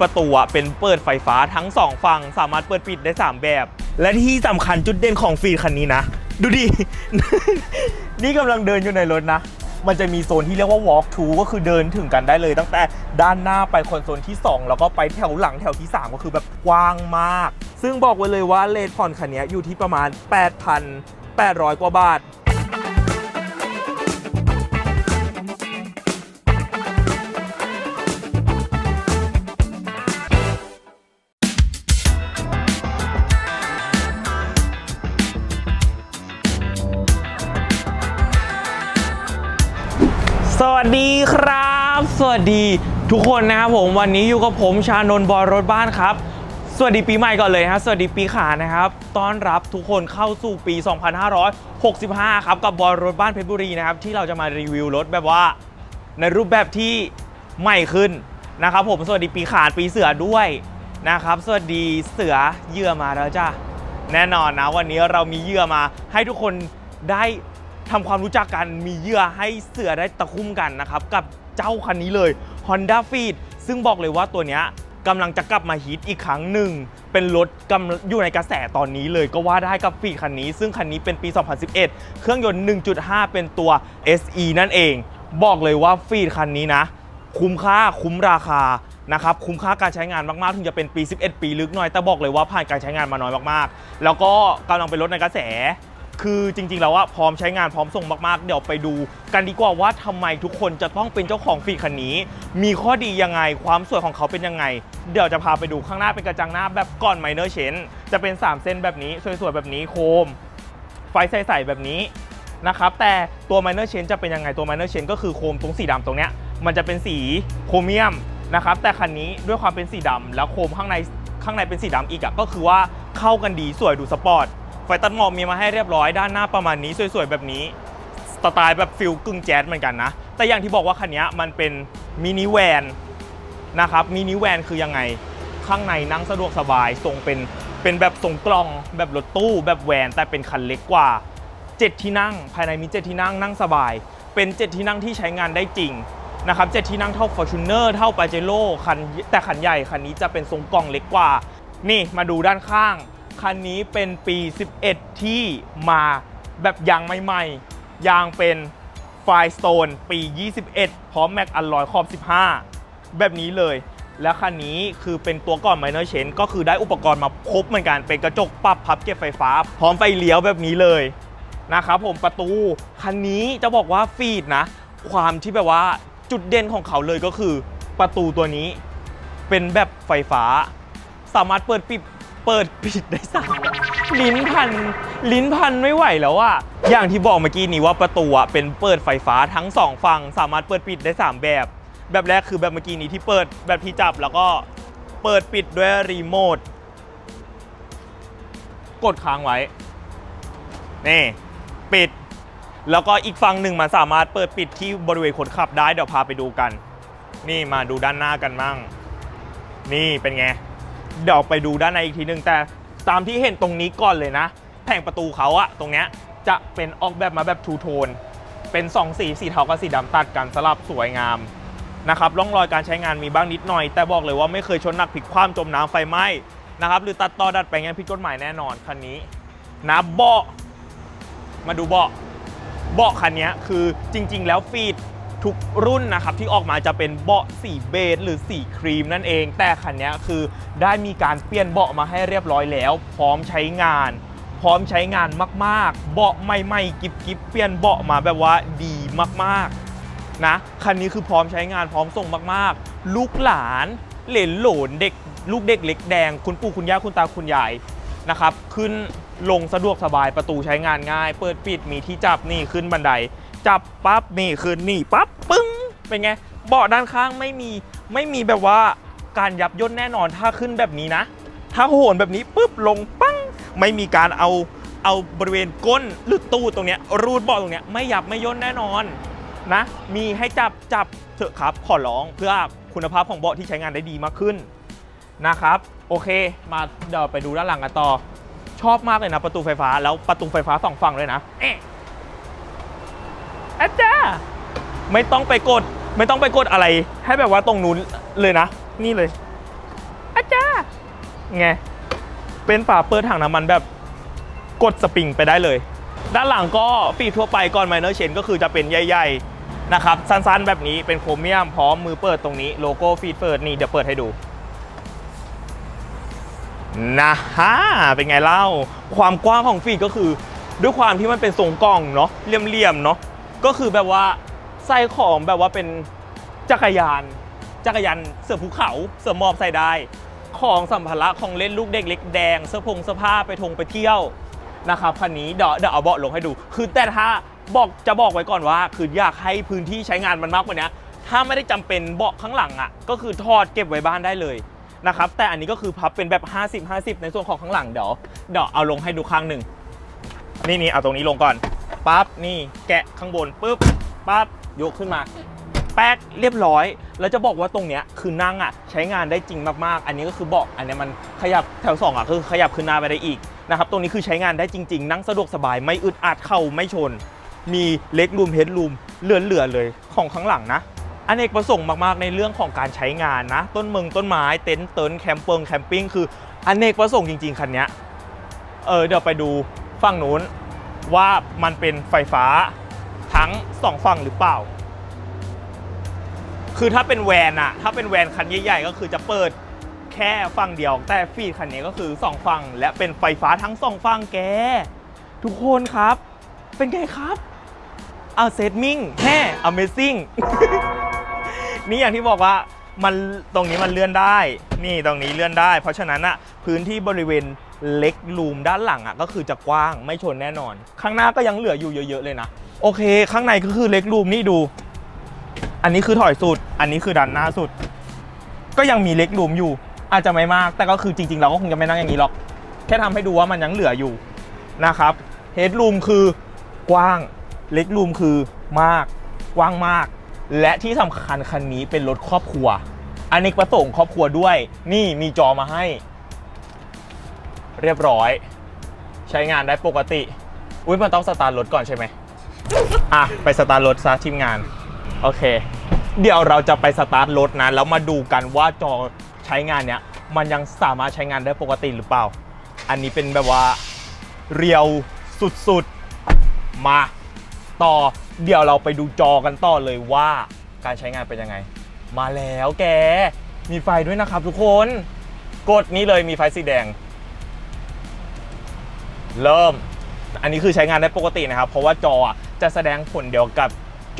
ประตูอะเป็นเปิดไฟฟ้าทั้งสองฝั่งสามารถเปิดปิดได้ 3 แบบ และที่สำคัญจุดเด่นของฟีดคันนี้นะ ดูดิ นี่กำลังเดินอยู่ในรถนะ มันจะมีโซนที่เรียกว่า walk to ก็คือเดินถึงกันได้เลย ตั้งแต่ด้านหน้าไปคอนโซลที่ 2 แล้วก็ไปแถวหลังแถวที่ 3 ก็คือแบบกว้างมาก ซึ่งบอกไว้เลยว่าเลทผ่อนคันนี้อยู่ที่ประมาณ 8,800 กว่าบาท วัสดีครับ สวัสดีทุกคนนะครับผมวันนี้อยู่กับผมชานนท์บอยรถบ้านครับ สวัสดีปีใหม่ก่อนเลยฮะสวัสดีปีขานนะครับต้อนรับทุกคนเข้าสู่ปี 2565 ครับ กับบอยรถบ้านเพชรบุรีนะครับ ที่เราจะมารีวิวรถแบบว่า ในรูปแบบที่ใหม่ขึ้นนะครับผมสวัสดีปีขานปีเสือด้วยนะครับ สวัสดีเสือเหยื่อมาแล้วจ้าแน่นอนนะ วันนี้เรามีเหยื่อมาให้ทุกคนได้ ทำความรู้จักกันมีเหยื่อให้เสือได้ตะคุ่มกันนะครับ กับเจ้าคันนี้เลย Honda f e e d ซึ่งบอกเลยว่าตัวเนี้ยกำลังจะกลับมาฮิตอีกครั้งหนึ่ง เป็นรถกำอยู่ในกระแสตอนนี้เลยก็ว่าได้กับฟีดคันนี้ ซึ่งคันนี้เป็นปี 2011 เครื่องยนต์ 1.5 เป็นตัว SE นั่นเอง บอกเลยว่าฟีดคันนี้นะ คุ้มค่าคุ้มราคานะครับคุ้มค่าการใช้งานมาก ๆ ถึงจะเป็นปี 11 ปีลึกหน่อย แต่บอกเลยว่าผ่านการใช้งานมาน้อยมาก ๆ แล้วก็กำลังเป็นรถในกระแส คือจริงๆแล้วว่าพร้อมใช้งานพร้อมส่งมากๆ เดี๋ยวไปดูกันดีกว่าว่าทำไมทุกคนจะต้องเป็นเจ้าของฟีคันนี้ มีข้อดียังไงความสวยของเขาเป็นยังไง เดี๋ยวจะพาไปดูข้างหน้าเป็นกระจังหน้าแบบก่อนไมเนอร์เชนจะเป็น 3 เส้นแบบนี้สวยๆแบบนี้โคม ไฟใสๆแบบนี้นะครับแต่ตัว minor change จะเป็นยังไงตัว minor change ก็คือโคมตรงสีดำตรงเนี้ยมันจะเป็นสีโครเมียมนะครับแต่คันนี้ด้วยความเป็นสีดำแล้วโคมข้างในข้างในเป็นสีดำอีกอะก็คือว่าเข้ากันดีสวยดูสปอร์ต ไฟตัดหมอกมีมาให้เรียบร้อยด้านหน้าประมาณนี้สวยๆ แบบนี้สไตล์แบบฟิลกึ่งแจ๊สเหมือนกันนะ แต่อย่างที่บอกว่าคันนี้มันเป็นมินิแวนนะครับมินิแวนคือยังไงข้างในนั่งสะดวกสบายทรงเป็นเป็นแบบทรงกล่อง แบบรถตู้ แบบแวนแต่เป็นคันเล็กกว่า 7 ที่นั่ง ภายในมี 7 ที่นั่งนั่งสบาย เป็น 7 ที่นั่งที่ใช้งานได้จริงนะครับ7ที่นั่งเท่า Fortuner เท่า Pajero คันแต่คันใหญ่คันนี้จะเป็นทรงกล่องเล็กกว่า นี่มาดูด้านข้าง คันนี้เป็นปี 11 ที่มาแบบยางใหม่ๆ ยางเป็นไฟสโตนปี 21 พร้อมแม็กอัลลอยขอบ 15 แบบนี้เลย แล้วคันนี้คือเป็นตัวก่อน minor change ก็คือได้อุปกรณ์มาครบเหมือนกัน เป็นกระจกปรับพับเก็บไฟฟ้า พร้อมไฟเลี้ยวแบบนี้เลยนะครับผมประตู คันนี้จะบอกว่าฟีดนะ ความที่แบบว่าจุดเด่นของเขาเลยก็คือประตูตัวนี้เป็นแบบไฟฟ้า สามารถเปิดปิด เปิดปิดได้สักลิ้นพัน ลิ้นพันไม่ไหวแล้วอะอย่างที่บอกเมื่อกี้นี้ว่าประตูอะเป็นเปิดไฟฟ้าทั้งสองฝั่งสามารถเปิดปิดได้ 3 แบบ แบบแรกคือแบบเมื่อกี้นี้ที่เปิดแบบที่จับแล้วก็เปิดปิดด้วยรีโมทกดค้างไว้ นี่ ปิด แล้วก็อีกฝั่งหนึ่งมันสามารถเปิดปิดที่บริเวณคนขับได้เดี๋ยวพาไปดูกัน นี่มาดูด้านหน้ากันมั่ง นี่เป็นไง เดี๋ยวไปดูด้านในอีกทีหนึ่งแต่ตามที่เห็นตรงนี้ก่อนเลยนะ แผงประตูเขาอะตรงเนี้ยจะเป็นออกแบบมาแบบทูโทนเป็น2สีสีเทากับสีดำตัดกันสลับสวยงามนะครับร่องรอยการใช้งานมีบ้างนิดหน่อย แต่บอกเลยว่าไม่เคยชนหนักพลิกคว่ำจมน้ำไฟไหม้นะครับหรือตัดต่อดัดแปลงงานผิดกฎหมายแน่นอนคันนี้นะเบาะมาดูเบาะเบาะคันนี้คือจริง ๆ แล้วฟีด ทุกรุ่นนะครับที่ออกมาจะเป็นเบาะสีเบจหรือสีครีมนั่นเอง แต่คันนี้คือได้มีการเปลี่ยนเบาะมาให้เรียบร้อยแล้ว พร้อมใช้งาน พร้อมใช้งานมากๆ เบาะใหม่ๆกิบกิบๆเปลี่ยนเบาะมาแบบว่าดีมากๆนะคันนี้คือพร้อมใช้งานพร้อมส่งมากๆ ลูกหลานเหลนโหลนเด็กลูกเด็กเล็กแดง คุณปู่คุณย่าคุณตาคุณยายนะครับขึ้นลงสะดวกสบายประตูใช้งานง่าย เปิดปิดมีที่จับนี่ขึ้นบันไดจับปั๊บนี่คือหนีปั๊บปึ้งเป็นไงเบาะด้านข้างไม่มีไม่มีแบบว่าการยับย่นแน่นอนถ้าขึ้นแบบนี้นะ ถ้าโหนแบบนี้ปุ๊บลงปั้งไม่มีการเอาเอาบริเวณก้นหรือตู้ตรงเนี้ยรูดเบาะตรงเนี้ยไม่ยับไม่ย่นแน่นอนนะ มีให้จับจับเถอะครับขอร้องเพื่อคุณภาพของเบาะที่ใช้งานได้ดีมากขึ้นนะครับ โอเค มาเดี๋ยวไปดูด้านหลังกันต่อ ชอบมากเลยนะประตูไฟฟ้าแล้วประตูไฟฟ้าสองฝั่งเลยนะเอ๊ะอาจารย์ไม่ต้องไปกด ไม่ต้องไปกดอะไร ให้แบบว่าตรงนู้นเลยนะ นี่เลยไง เป็นฝาเปิดถังน้ำมันแบบกดสปริงไปได้เลย ด้านหลังก็ฟีดทั่วไปก่อนไมเนอร์เชนก็คือจะเป็นใหญ่ๆนะครับ สั้นๆแบบนี้เป็นโครเมียมพร้อมมือเปิดตรงนี้โลโก้ฟีดเปิดนี่เดี๋ยวเปิดให้ดูนะฮะเป็นไงเล่า ความกว้างของฟีดก็คือ ด้วยความที่มันเป็นทรงกล่องเนาะเลี่ยมๆเนาะ ก็คือแบบว่าใส่ของแบบว่าเป็นจักรยาน จักรยานเสือภูเขาเสือหมอบใส่ได้ ของสัมภาระของเล่นลูกเด็กเล็กแดงเสื้อผงเสื้อผ้าไปทงไปเที่ยวนะครับคันนี้เดี๋ยวเดี๋ยวเอาเบาะลงให้ดู คือแต่ถ้าบอกจะบอกไว้ก่อนว่า คืออยากให้พื้นที่ใช้งานมันมากกว่านี้ถ้าไม่ได้จำเป็นเบาะข้างหลังอะ ก็คือทอดเก็บไว้บ้านได้เลยนะครับ แต่อันนี้ก็คือพับเป็นแบบ 50 50 ในส่วนของข้างหลังเดี๋ยวเดี๋ยวเอาลงให้ดูข้างหนึ่งนี่นี่เอาตรงนี้ลงก่อน ปั๊บนี่แกะข้างบนปุ๊บปั๊บยกขึ้นมา แป๊กเรียบร้อย แล้วจะบอกว่าตรงเนี้ยคือนั่งอะใช้งานได้จริงมากๆ อันนี้ก็คือเบาะอันนี้มันขยับแถวสองอะคือขยับขึ้นหน้าไปได้อีกนะครับตรงนี้คือใช้งานได้จริง ๆ นั่งสะดวกสบายไม่อึดอัดเข่าไม่ชน มีเล็กรูมเฮดรูมเหลือๆเลยของข้างหลังนะอเนกประสงค์มาก ๆ ในเรื่องของการใช้งานนะ ต้นเมืองต้นไม้เต็นท์เตินท์แคมเปิงแคมปิ้งคืออเนกประสงค์จริง ๆ คันนี้เออเดี๋ยวไปดูฝั่งนู้น ว่ามันเป็นไฟฟ้าทั้งสองฝั่งหรือเปล่า คือถ้าเป็นแวนอะถ้าเป็นแวนคันใหญ่ๆ ก็คือจะเปิดแค่ฝั่งเดียว แต่ฟีดคันนี้ก็คือ2ฝั่งและเป็นไฟฟ้าทั้ง2ฝั่งแก ทุกคนครับ เป็นไงครับเอาเซตมิ่งแฮ่ Amazing นี่อย่างที่บอกว่ามันตรงนี้มันเลื่อนได้ นี่ตรงนี้เลื่อนได้ เพราะฉะนั้นอะพื้นที่บริเวณ เล็กลูมด้านหลังอะก็คือจะกว้างไม่ชนแน่นอน ข้างหน้าก็ยังเหลืออยู่เยอะ ๆ เลยนะ โอเค ข้างในก็คือเล็กลูมนี่ดู อันนี้คือถอยสุด อันนี้คือดันหน้าสุด ก็ยังมีเล็กรูมอยู่ อาจจะไม่มาก แต่ก็คือจริง ๆ เราก็คงจะไม่นั่งอย่างนี้หรอก แค่ทำให้ดูว่ามันยังเหลืออยู่นะครับเฮดรูมคือกว้างเล็กรูมคือมากกว้างมาก และที่สำคัญคันนี้เป็นรถครอบครัวอันกประสงค์ครอบครัวด้วย นี่มีจอมาให้ เรียบร้อย ใช้งานได้ปกติ อุ้ยมันต้องสตาร์ทรถก่อนใช่ไหมอะ ไปสตาร์ทรถซะทีมงาน โอเค เดี๋ยวเราจะไปสตาร์ทรถนะแล้วมาดูกันว่าจอใช้งานเนี้ยมันยังสามารถใช้งานได้ปกติหรือเปล่า อันนี้เป็นแบบว่าเรียวสุดๆ มาต่อเดี๋ยวเราไปดูจอกันต่อเลยว่าการใช้งานเป็นยังไง มาแล้วแก มีไฟด้วยนะครับทุกคน กดนี้เลยมีไฟสีแดง เริ่ม อันนี้คือใช้งานได้ปกตินะครับ เพราะว่าจอจะแสดงผลเดียวกับ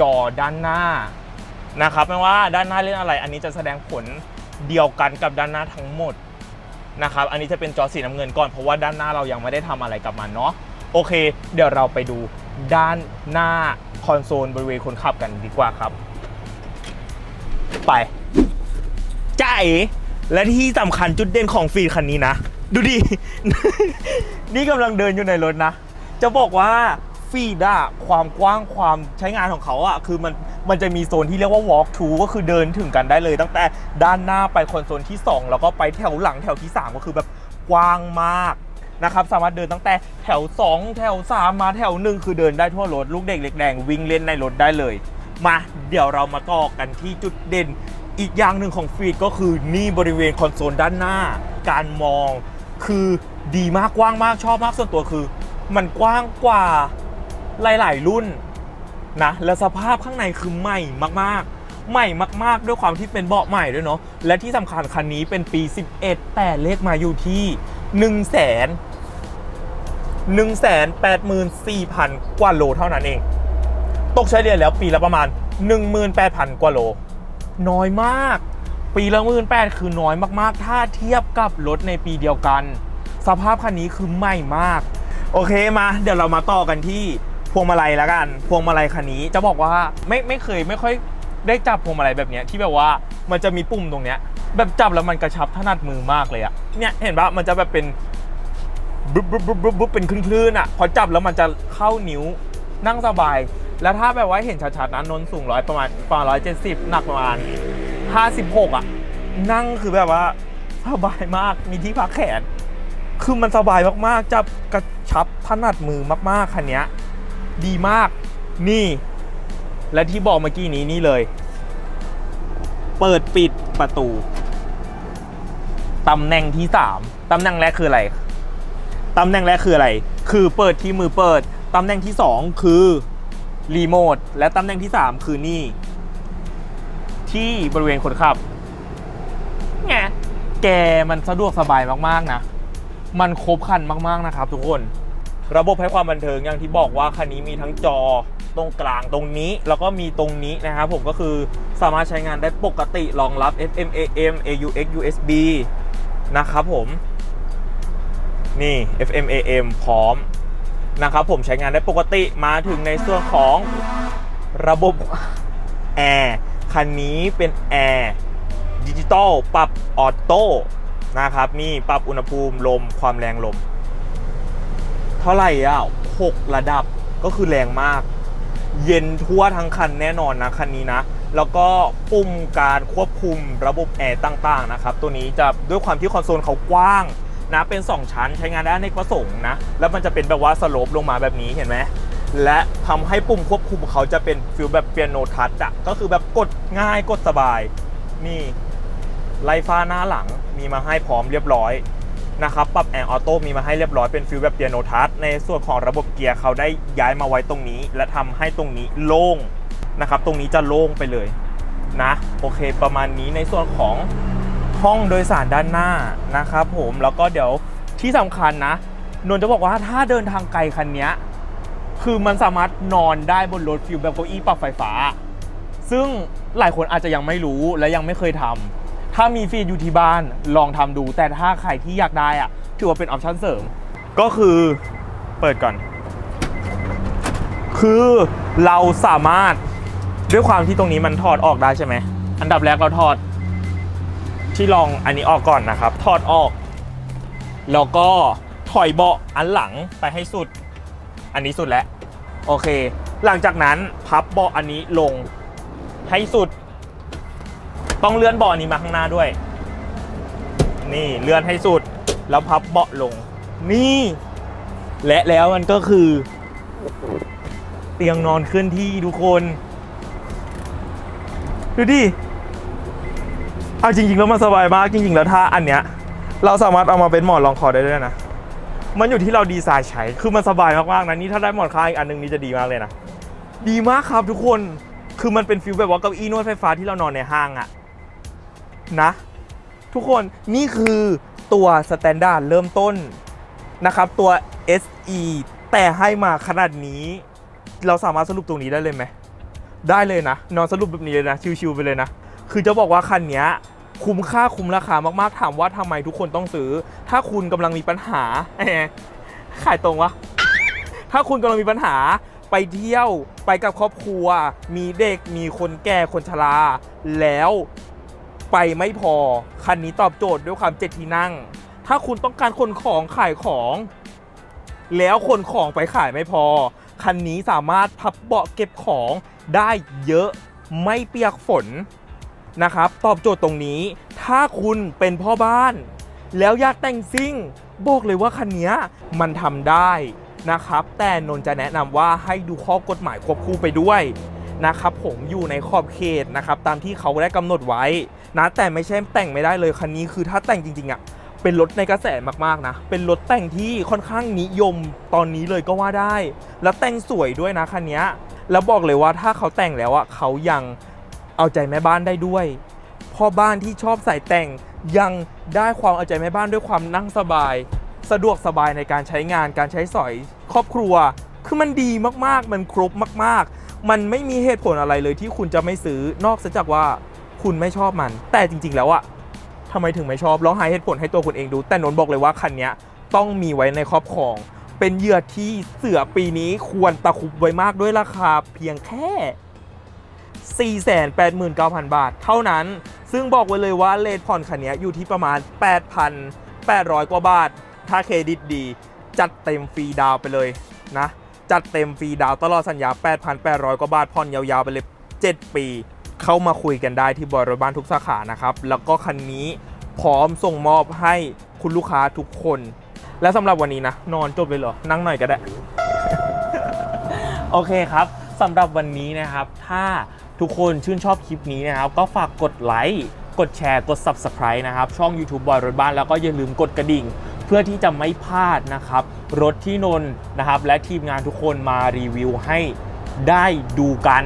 จอด้านหน้านะครับไม่ว่าด้านหน้าเล่นอะไร อันนี้จะแสดงผลเดียวกันกับด้านหน้าทั้งหมดนะครับ อันนี้จะเป็นจอสีน้ำเงินก่อนเพราะว่าด้านหน้าเรายังไม่ได้ทำอะไรกับมันเนาะโอเค เดี๋ยวเราไปดูด้านหน้าคอนโซลบริเวณคนขับกันดีกว่าครับ ไปใจาเอ๋และที่สำคัญจุดเด่นของฟีดคันนี้นะ ดูดิ นี่กำลังเดินอยู่ในรถนะ จะบอกว่าฟีดอะความกว้างความใช้งานของเขาอะคือมันมันจะมีโซนที่เรียกว่า walk to ก็คือเดินถึงกันได้เลย ตั้งแต่ด้านหน้าไปคอนโซลที่ 2 แล้วก็ไปแถวหลังแถวที่ 3 ก็คือแบบกว้างมากนะครับสามารถเดินตั้งแต่แถว 2 แถว 3 มาแถวหนึ่งคือเดินได้ทั่วรถ ลูกเด็กเล็กแดงวิ่งเล่นในรถได้เลย มาเดี๋ยวเรามาต่อกันที่จุดเด่น อีกอย่างหนึ่งของฟีดก็คือนี่บริเวณคอนโซลด้านหน้า การมอง คือดีมากกว้างมากชอบมากส่วนตัวคือ มันกว้างกว่าหลาย ๆ รุ่นนะและสภาพข้างในคือใหม่มากๆ ใหม่มาก ๆ ด้วยความที่เป็นเบาะใหม่ด้วยเนาะและที่สำคัญคันนี้เป็นปี 11 แต่เลขมาอยู่ที่ 1 0 0 0 0แสน1 8 4 0 0 0 กว่าโลเท่านั้นเอง ตกเฉลี่ยแล้วปีละประมาณ 18,000 กว่าโล น้อยมาก ปีละหมื่นแปดคือน้อยมากๆ ถ้าเทียบกับรถในปีเดียวกัน สภาพคันนี้คือใหม่มาก โอเคมา เดี๋ยวเรามาต่อกันที่พวงมาลัยแล้วกัน พวงมาลัยคันนี้จะบอกว่าไม่ไม่เคยไม่ค่อยได้จับพวงมาลัยแบบเนี้ยที่แบบว่ามันจะมีปุ่มตรงเนี้ย แบบจับแล้วมันกระชับถนัดมือมากเลยอะเนี่ยเห็นปะมันจะแบบเป็นบุ๊บบุ๊บบุ๊บบุ๊บบุ๊บเป็นคลื่นๆอะพอจับแล้วมันจะเข้านิ้ว นั่งสบาย แล้วถ้าแบบว่าเห็นชัดๆนะนนสูงร้อยประมาณประมาณร้อยเจ็ดสิบหนักประมาณ56อะ นั่งคือแบบว่าสบายมากมีที่พักแขน คือมันสบายมากๆจับกระชับถนัดมือมากๆคันเนี้ยดีมากนี่ และที่บอกเมื่อกี้นี้นี่เลย เปิดปิดประตูตำแหน่งที่3ตำแหน่งแรกคืออะไรตำแหน่งแรกคืออะไร คือเปิดที่มือเปิด ตำแหน่งที่ 2 คือรีโมทและตำแหน่งที่ 3 คือนี่ ที่บริเวณคนขับไงแกมันสะดวกสบายมากๆนะ มันครบครันมากๆนะครับ ทุกคน ระบบให้ความบันเทิงอย่างที่บอกว่าคันนี้มีทั้งจอตรงกลางตรงนี้แล้วก็มีตรงนี้นะครับผมก็คือสามารถใช้งานได้ปกติรองรับ FM AM AUX USB นะครับผม นี่ FM AM พร้อม นะครับผมใช้งานได้ปกติมาถึงในส่วนของระบบแอร์คันนี้เป็นแอร์ดิจิตอลปรับออโต้นะครับนี่ปรับอุณหภูมิลมความแรงลม เท่าไหร่อะ6ระดับก็คือแรงมาก เย็นทั่วทั้งคันแน่นอนนะคันนี้นะ แล้วก็ปุ่มการควบคุมระบบแอร์ต่างๆนะครับ ตัวนี้จะด้วยความที่คอนโซลเขากว้าง นะเป็น 2 ชั้นใช้งานได้ในประสงค์นะ แล้วมันจะเป็นแบบว่าสโลปลงมาแบบนี้เห็นไหมและทำให้ปุ่มควบคุมเขาจะเป็นฟิลแบบเปียโนทัชอะก็คือแบบกดง่ายกดสบายนี่ไลฟ้าหน้าหลังมีมาให้พร้อมเรียบร้อยนะครับปรับแอร์ออโต้มีมาให้เรียบร้อยเป็นฟิลแบบเปียโนทัชในส่วนของระบบเกียร์เขาได้ย้ายมาไว้ตรงนี้ และทำให้ตรงนี้โล่งนะครับ ตรงนี้จะโล่งไปเลยนะ โอเค ประมาณนี้ในส่วนของ ห้องโดยสารด้านหน้านะครับผมแล้วก็เดี๋ยวที่สำคัญนะนนจะบอกว่าถ้าเดินทางไกลคันนี้คือมันสามารถนอนได้บนรถฟิลแบบเก้าอี้ปรับไฟฟ้า ซึ่งหลายคนอาจจะยังไม่รู้และยังไม่เคยทำถ้ามีฟีดอยู่ที่บ้านลองทำดู แต่ถ้าใครที่อยากได้อะถือว่าเป็นออปชั่นเสริม ก็คือเปิดก่อน คือเราสามารถด้วยความที่ตรงนี้มันถอดออกได้ใช่ไหมอันดับแรกเราถอด ที่ลองอันนี้ออกก่อนนะครับ ถอดออก แล้วก็ถอยเบาะอันหลังไปให้สุด อันนี้สุดแล้ว โอเค หลังจากนั้นพับเบาะอันนี้ลงให้สุด ต้องเลื่อนเบาะนี้มาข้างหน้าด้วย นี่เลื่อนให้สุด แล้วพับเบาะลง นี่ และแล้วมันก็คือ เตียงนอนเคลื่อนที่ทุกคน ดูดิ เอาจริงๆแล้วมันสบายมากจริงๆแล้วถ้าอันเนี้ยเราสามารถเอามาเป็นหมอนรองคอได้ด้วยนะ มันอยู่ที่เราดีไซน์ใช้ คือมันสบายมากๆนะนี่ถ้าได้หมอนข้างอีกอันหนึงนี่จะดีมากเลยนะ ดีมากครับทุกคน คือมันเป็นฟิลแบบว่าเก้าอี้นวดไฟฟ้าที่เรานอนในห้างอะนะ ทุกคนนี่คือตัวสแตนดาร์ดเริ่มต้นนะครับตัว SE แต่ให้มาขนาดนี้ เราสามารถสรุปตรงนี้ได้เลยไหม ได้เลยนะ นอนสรุปแบบนี้เลยนะ ชิวๆไปเลยนะ คือจะบอกว่าคันนี้คุ้มค่าคุ้มราคามากๆถามว่าทำไมทุกคนต้องซื้อ ถ้าคุณกำลังมีปัญหาขายตรงวะถ้าคุณกำลังมีปัญหาไปเที่ยวไปกับครอบครัว มีเด็กมีคนแก่คนชราแล้วไปไม่พอ คันนี้ตอบโจทย์ด้วยความเจ็ดที่นั่ง ถ้าคุณต้องการขนของขายของ แล้วขนของไปขายไม่พอ คันนี้สามารถพับเบาะเก็บของได้เยอะไม่เปียกฝน นะครับ ตอบโจทย์ตรงนี้ ถ้าคุณเป็นพ่อบ้าน แล้วอยากแต่งซิ่ง บอกเลยว่าคันนี้มันทำได้นะครับ แต่นนท์จะแนะนำว่าให้ดูข้อกฎหมายควบคู่ไปด้วยนะครับผมอยู่ในขอบเขตนะครับ ตามที่เขาได้กำหนดไว้นะแต่ไม่ใช่แต่งไม่ได้เลยคันนี้คือถ้าแต่งจริงๆอะ่ะเป็นรถในกระแสมากๆนะ เป็นรถแต่งที่ค่อนข้างนิยมตอนนี้เลยก็ว่าได้ แล้วแต่งสวยด้วยนะคันนี้แล้วบอกเลยว่าถ้าเขาแต่งแล้วอะ่ะเขายัง เอาใจแม่บ้านได้ด้วยพ่อบ้านที่ชอบใส่แต่งยังได้ความเอาใจแม่บ้านด้วยความนั่งสบาย สะดวกสบายในการใช้งานการใช้สอย ครอบครัว คือมันดีมากๆ มันครบมาก ๆ มันไม่มีเหตุผลอะไรเลยที่คุณจะไม่ซื้อนอกจากว่าคุณไม่ชอบมัน แต่จริง ๆ แล้วอะทำไมถึงไม่ชอบลองหาเหตุผลให้ตัวคุณเองดู แต่นนบอกเลยว่าคันนี้ต้องมีไว้ในครอบครอง เป็นเหยื่อที่เสือปีนี้ควรตะคุบไว้มากด้วยราคาเพียงแค่ 489,000 บาท เท่านั้น ซึ่งบอกไว้เลยว่าเลทผ่อนคันนี้อยู่ที่ประมาณ 8,800 กว่าบาท ถ้าเครดิตดี จัดเต็มฟรีดาวไปเลยนะ จัดเต็มฟรีดาวตลอดสัญญา 8,800 กว่าบาท ผ่อนยาวๆ ไปเลย 7 ปี เข้ามาคุยกันได้ที่บริบ้านทุกสาขานะครับ แล้วก็คันนี้พร้อมส่งมอบให้คุณลูกค้าทุกคน และสำหรับวันนี้นะ นอนจบเลยเหรอ นั่งหน่อยก็ได้ โอเคครับสำหรับวันนี้นะครับ ถ้า ทุกคนชื่นชอบคลิปนี้นะครับ ก็ฝากกดไลค์กดแชร์กด Subscribe นะครับ ช่อง YouTube บอยรถบ้านแล้วก็อย่าลืมกดกระดิ่ง เพื่อที่จะไม่พลาดนะครับ รถที่นนนะครับ และทีมงานทุกคนมารีวิวให้ได้ดูกัน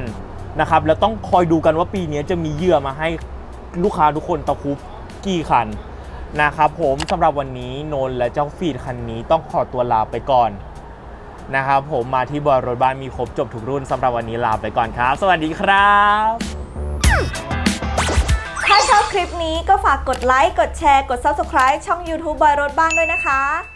นะครับ แล้วต้องคอยดูกันว่าปีนี้จะมีเหยื่อมาให้ลูกค้าทุกคนตะคุบกี่คันนะครับผมสำหรับวันนี้นนและเจ้าฟีดคันนี้ต้องขอตัวลาไปก่อน นะครับผมมาที่บอยรถบ้านมีครบจบทุกรุ่นสำหรับวันนี้ลาไปก่อนครับ สวัสดีครับ ถ้าชอบคลิปนี้ก็ฝากกดไลค์ กดแชร์ กด Subscribe ช่อง YouTube บอยรถบ้านด้วยนะคะ